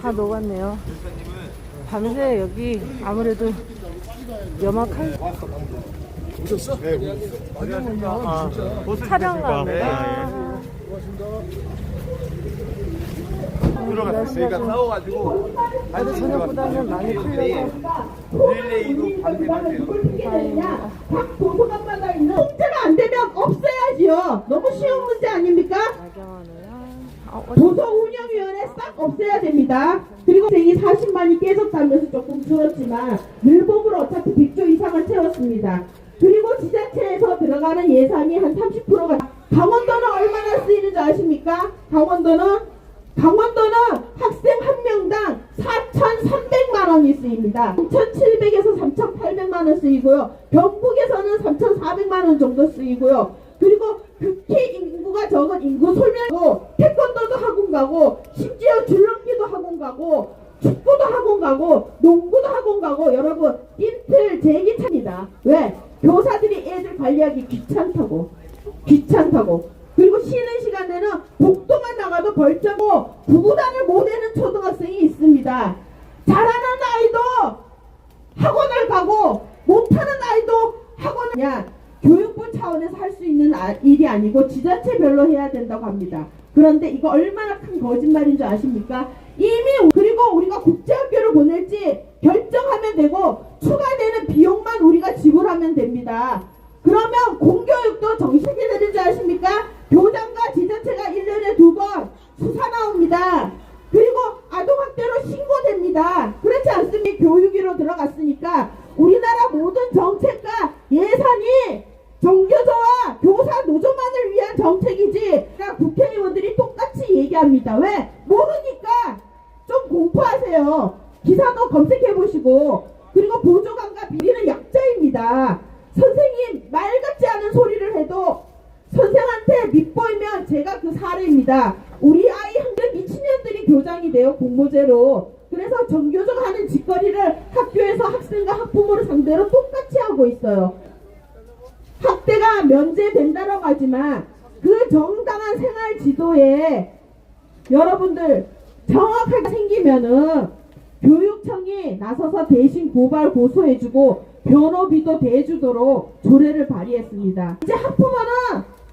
다 녹았네요. 밤새 여기 아무래도 염화칼 오셨어? 네, 아, 옷을 촬영 들어갔어요. 저희가 싸워가지고 그래도 저녁보다는 많이 풀려서 릴레이도 반대하세요. 각 도서관마다 있는 통제가 안 되면 없애야지요. 너무 쉬운 문제 아닙니까? 야경하네요. 아, 어, 도서 운영위원회 싹 없애야 됩니다. 그리고 이 40만이 줄었지만 늘봄으로 어차피 100조 이상을 채웠습니다. 그리고 지자체에서 들어가는 예산이 한 30%가 강원도는 얼마나 쓰이는지 아십니까? 강원도는 강원도는 학생 한 명당 4,300만 원이 쓰입니다. 3,700에서 3,800만 원 쓰이고요. 경북에서는 3,400만 원 정도 쓰이고요. 그리고 극히 인구가 적은 인구 소멸고 태권도도 학원 가고 심지어 줄넘기도 학원 가고 축구도 학원 가고 농구도 학원 가고 여러분 띠틀 제기 탑니다. 왜? 교사들이 애들 관리하기 귀찮다고 귀찮다고 그리고 쉬는 시간에는 복도만 나가도 벌점고 구구단을 못 외는 초등학생이 있습니다. 잘하는 아이도 학원을 가고 못하는 아이도 학원을 그냥 교육부 차원에서 할 수 있는 아- 일이 아니고 지자체별로 해야 된다고 합니다. 그런데 이거 얼마나 큰 거짓말인 줄 아십니까? 이미 그리고 우리가 국제학교를 보낼지 결정하면 되고 추가되는 비용만 우리가 지불하면 됩니다. 그러면 공교육도 정식이 되는 줄 아십니까? 교장과 지자체가 1년에 두 번 수사 나옵니다. 그리고 아동학대로 신고됩니다. 그렇지 않습니까? 교육위로 들어갔으니까 우리나라 모든 정책과 예산이 종교조와 교사 노조만을 위한 정책이지 국회의원들이 똑같이 얘기합니다. 왜? 모르니까 좀 공부하세요. 기사도 검색해 보시고 그리고 보조관과 비리는 약자입니다. 선생님 말 같지 않은 소리를 해도 선생한테 밑보이면 제가 그 사례입니다. 우리 아이 한대 미친년들이 교장이 돼요 공모제로. 그래서 정교조가 하는 짓거리를 학교에서 학생과 학부모를 상대로 똑같이 하고 있어요. 학대가 면제된다라고 하지만 그 정당한 생활 지도에 여러분들 정확하게 생기면은 교육청이 나서서 대신 고발 고소해주고 변호비도 대주도록 조례를 발의했습니다. 이제 학부모는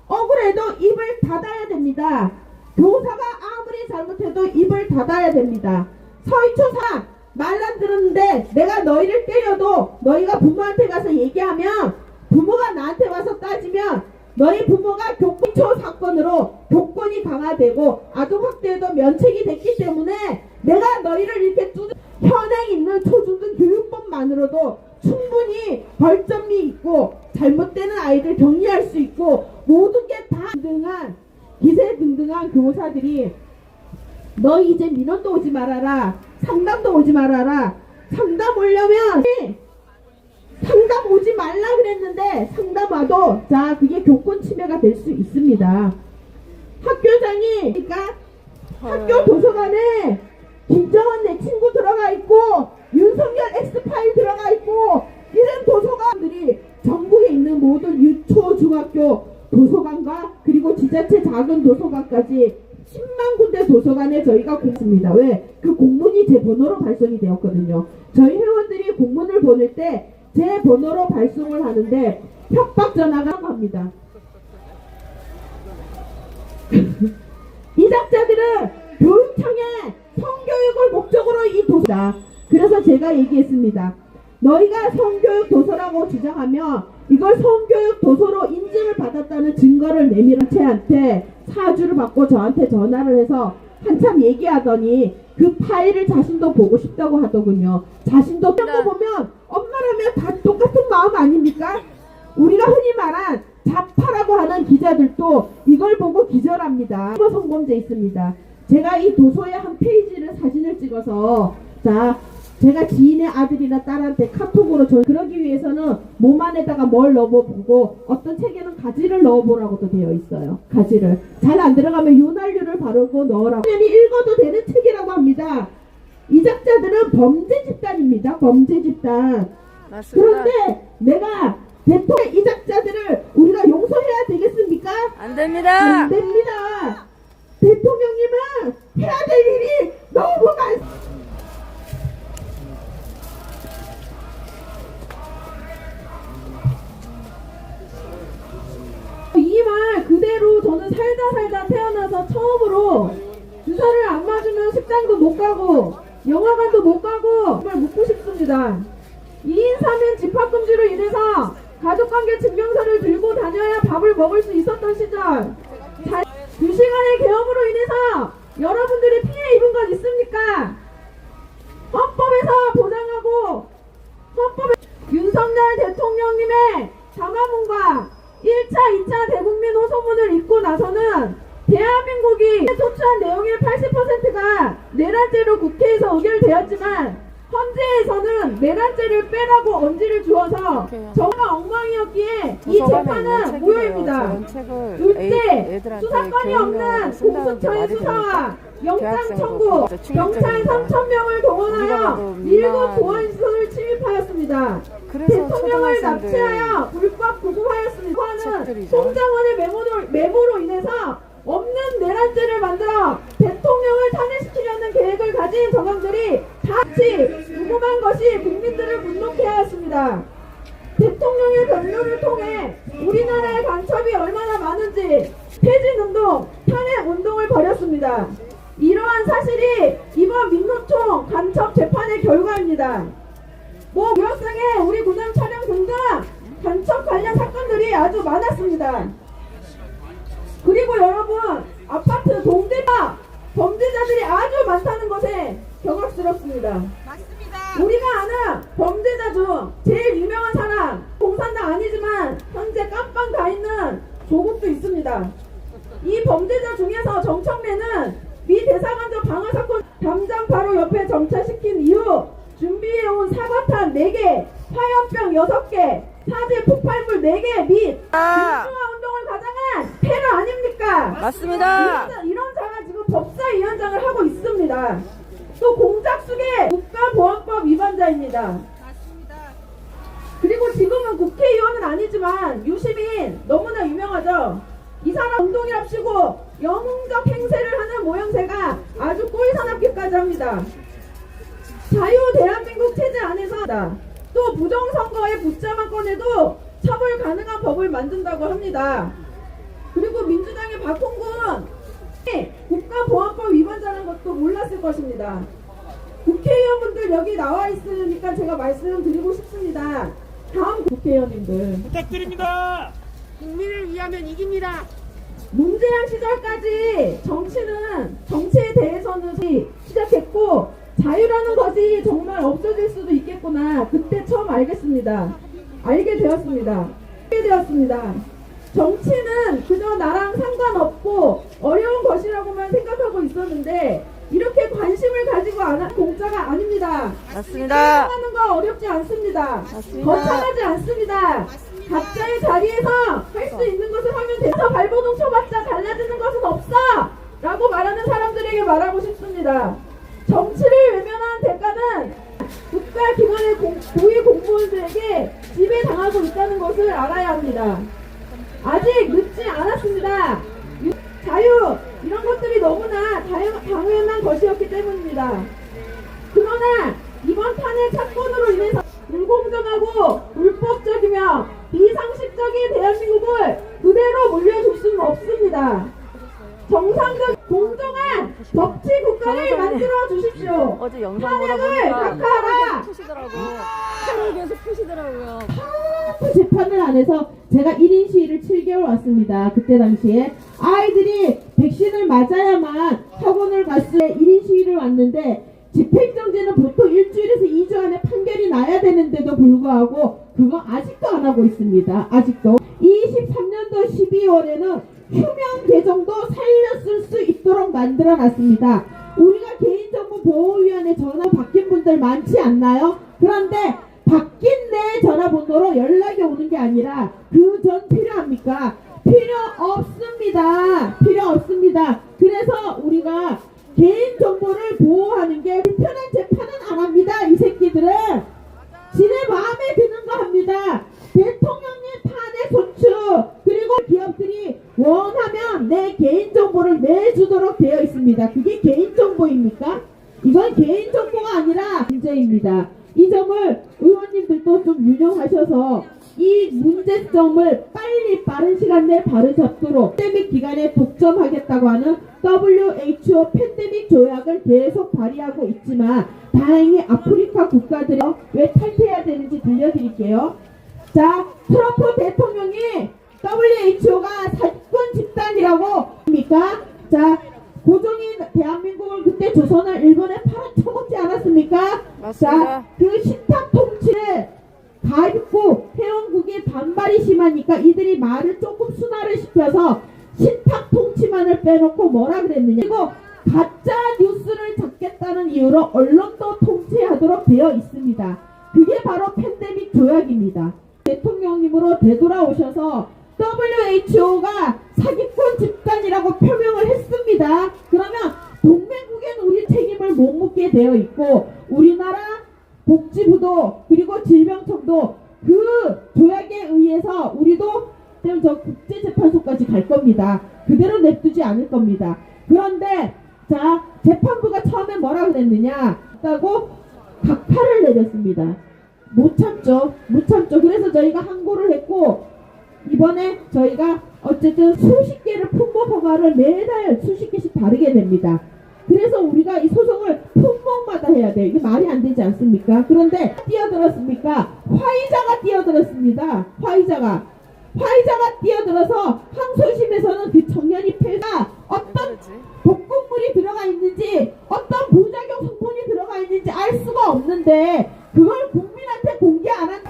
억울해도 입을 닫아야 됩니다. 교사가 아무리 잘못해도 입을 닫아야 됩니다. 서희초사 말안 들었는데 내가 너희를 때려도 너희가 부모한테 가서 얘기하면 부모가 나한테 와서 따지면 너희 부모가 교권초 사건으로 교권이 강화되고 아동 학대에도 면책이 됐기 때문에 내가 너희를 이렇게 두 현행 있는 초중등 교육법만으로도 충분히 벌점이 있고 잘못되는 아이들 격리할 수 있고 모든 게 다 등등한 기세 등등한 교사들이 너 이제 민원도 오지 말아라 상담도 오지 말아라 상담 오려면 상담 오지 말라 그랬는데 상담 와도 자 그게 교권 침해가 될 수 있습니다. 학교장이 그러니까 학교 도서관에 김정은 내 친구 들어가 있고 윤석열 엑스파일 들어가 있고 이런 도서관들이 전국에 있는 모든 유초 중학교 도서관과 그리고 지자체 작은 도서관까지 10만 군데 도서관에 저희가 공습니다. 왜? 그 공문이 제 번호로 발송이 되었거든요. 저희 회원들이 공문을 보낼 때 제 번호로 발송을 하는데 협박 전화가 갑니다. 이 작자들은 교육청에 성교육을 목적으로 이 도서다. 그래서 제가 얘기했습니다. 너희가 성교육 도서라고 주장하면 이걸 성교육 도서로 인증을 받았다는 증거를 내밀은 채한테 사주를 받고 저한테 전화를 해서 한참 얘기하더니 그 파일을 자신도 보고 싶다고 하더군요. 자신도 이런 거 보면 엄마라면 다 똑같은 마음 아닙니까? 우리가 흔히 말한 자파라고 하는 기자들도 이걸 보고 기절합니다. 이거 성범죄 있습니다. 제가 이 도서의 한 페이지를 사진을 찍어서 자 제가 지인의 아들이나 딸한테 카톡으로 저 그러기 위해서는 몸 안에다가 뭘 넣어보고 어떤 책에는 가지를 넣어보라고도 되어 있어요. 가지를 잘 안 들어가면 윤활유를 바르고 넣으라고. 이 읽어도 되는 책이라고 합니다. 이 작자들은 범죄 집단입니다. 범죄 집단. 맞습니다. 그런데 내가 대통령 이 작자들을 우리가 용서해야 되겠습니까? 안 됩니다. 안 됩니다. 대통령 묻고 싶습니다. 2인 3인 집합금지로 인해서 가족관계 증명서를 들고 다녀야 밥을 먹을 수 있었던 시절 자, 2시간의 계엄으로 인해서 여러분들이 피해 입은 건 있습니까? 헌법에서 보장하고 헌법에 윤석열 대통령님의 담화문과 1차, 2차 대국민 호소문을 읽고 나서는 대한민국이 소추한 내용의 80%가 내란죄로 국회에서 의결되었지만 헌재에서는 내란죄를 빼라고 언지를 주어서 정말 엉망이었기에 이 재판은 무효입니다. 둘째, 수사권이 없는 공수처의 수사와? 영장 청구, 경찰 충격적입니다. 3천 명을 동원하여 일곱 보안시설을 침입하였습니다. 대통령을 납치하여 불법 구금하였습니다. 하는. 송장원의 메모로, 메모로 인해서 없는 내란죄를 만들어 대통령을 탄핵시키려는 계획을 가진 정황들이 다 같이 궁금한 것이 국민들을 분노케 하였습니다. 대통령의 변론을 통해 우리나라의 간첩이 얼마나 많은지 폐진 운동, 탄핵 운동을 벌였습니다. 이러한 사실이 이번 민노총 간첩 재판의 결과입니다. 뭐 무역상에 우리 군함 촬영 등등 간첩 관련 사건들이 아주 많았습니다. 그리고 여러분 아파트 동대가 범죄자들이 아주 많다는 것에 경악스럽습니다. 우리가 아는 범죄자 중 제일 유명한 사람 공산당 아니지만 현재 깜빵 가 있는 조국도 있습니다. 이 범죄자 중에서 정청래는 미 대사관적 방화 사건 담장 바로 옆에 정차시킨 이후 준비해온 사과탄 4개, 화염병 6개, 사제 폭발물 4개 및 아! 민주화 운동을 가장한 테러 아닙니까? 맞습니다. 이런, 이런 자가 지금 법사위원장을 하고 있습니다. 또 공작숙의 국가보안법 위반자입니다. 그리고 지금은 국회의원은 아니지만 유시민 너무나 유명하죠. 이 사람 운동이랍시고 영웅적 행세를 하는 모형새가 아주 꼴사납기까지 합니다. 자유 대한민국 체제 안에서 또 부정선거의 붙자만 꺼내도 처벌 가능한 법을 만든다고 합니다. 그리고 민주당의 박홍근 국가보안법 위반자라는 것도 몰랐을 것입니다. 국회의원분들 여기 나와 있으니까 제가 말씀드리고 싶습니다. 다음 국회의원님들 부탁드립니다. 국민을 위하면 이깁니다. 문재인 시절까지 정치는 정치에 대해서는 시- 시작했고 자유라는 것이 정말 없어질 수도 있겠구나 그때 처음 알겠습니다. 알게 되었습니다. 알게 되었습니다. 정치는 그저 나랑 상관없고 어려운 것이라고만 생각하고 있었는데 이렇게 관심을 가지고 안 하- 공짜가 아닙니다. 맞습니다. 하는 거 어렵지 않습니다. 맞습니다. 거창하지 않습니다. 각자의 자리에서 할 수 있는 것을 하면 돼서 발버둥 쳐봤자 달라지는 것은 없어! 라고 말하는 사람들에게 말하고 싶습니다. 정치를 외면한 대가는 국가기관의 공- 고위 공무원들에게 지배당하고 있다는 것을 알아야 합니다. 아직 늦지 않았습니다. 유- 자유, 이런 것들이 너무나 당연한 것이었기 때문입니다. 그러나 이번 탄핵 사건으로 인해서 불공정하고 불법적이며 비상식적인 대한민국을 그대로 물려줄 수는 없습니다. 정상적 공정한 법치 국가를 만들어 주십시오. 어제 영상 탄핵을 물어보니까 각하하라. 푸시더라고. 탄을 계속 푸시더라고요. 그 재판을 안 해서 제가 1인 시위를 7개월 왔습니다. 그때 당시에 아이들이 백신을 맞아야만 학원을 갔을 때 1인 시위를 왔는데 집행정지는 보통 일주일에서 2주 안에 판결이 나야 되는데도 불구하고 그거 아직도 안 하고 있습니다. 아직도 23년도 12월에는 휴면 계정도 살렸을 수 있도록 만들어 놨습니다. 우리가 개인정보 보호위원회 전화 바뀐 분들 많지 않나요? 그런데 바뀐 내 전화번호로 연락이 오는 게 아니라 그 전 필요합니까? 필요 없습니다. 필요 없습니다. 그래서 우리가 개인 정보를 보호하는 게 불편한 재판은 안 합니다. 이 새끼들은 지네 마음에 드는 거 합니다. 대통령님 탄핵 소추 그리고 기업들이 원하면 내 개인 정보를 내주도록 되어 있습니다. 그게 개인 정보입니까? 이건 개인 정보가 아니라 문제입니다. 이 점을 의원님들도 좀 유념하셔서 이 문제점을 빨리 빠른 시간 내에 바로 잡도록 pandemic 기간에 독점하겠다고 하는 WHO 팬데믹 조약을 계속 발의하고 있지만 다행히 아프리카 국가들이 왜 탈퇴해야 되는지 들려드릴게요. 자, 트럼프 대통령이 WHO가 사기꾼 집단이라고 합니까? 자, 고종이 대한민국을 그때 조선을 일본에 팔아쳐먹지 않았습니까? 맞습니다. 자, 그 신탁 통치를 가입고 회원국이 반발이 심하니까 이들이 말을 조금 순화를 시켜서 신탁 통치만을 빼놓고 뭐라 그랬느냐. 그리고 가짜 뉴스를 잡겠다는 이유로 언론도 통제하도록 되어 있습니다. 그게 바로 팬데믹 조약입니다. 대통령님으로 되돌아오셔서 WHO가 사기꾼 집단이라고 표명을 했습니다. 그러면 동맹국에는 우리 책임을 못 묻게 되어 있고 우리나라 복지부도 그리고 질병청도 그 조약에 의해서 우리도 저 국제재판소까지 갈 겁니다. 그대로 냅두지 않을 겁니다. 그런데 자 재판부가 처음에 뭐라 그랬느냐 했다고 각하를 내렸습니다. 못 참죠. 못 참죠. 그래서 저희가 항고를 했고 이번에 저희가 어쨌든 수십 개를 품목 허가를 매달 수십 개씩 다르게 냅니다. 그래서 우리가 이 소송을 품목마다 해야 돼. 이게 말이 안 되지 않습니까? 그런데 뛰어들었습니까? 화이자가 뛰어들었습니다. 화이자가. 화이자가 뛰어들어서 항소심에서는 그 청년이 폐가 어떤 독극물이 들어가 있는지 어떤 부작용 성분이 들어가 있는지 알 수가 없는데 그걸 국민한테 공개 안 한.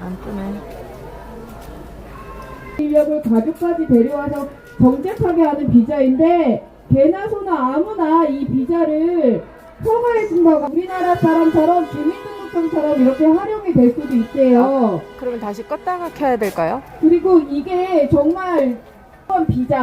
안 뜨네. 인력을 가족까지 데려와서 정직하게 하는 비자인데 개나 소나 아무나 이 비자를 허가해 준다고 우리나라 사람처럼 주민등록증처럼 이렇게 활용이 될 수도 있대요. 그러면 다시 껐다가 켜야 될까요? 그리고 이게 정말 비자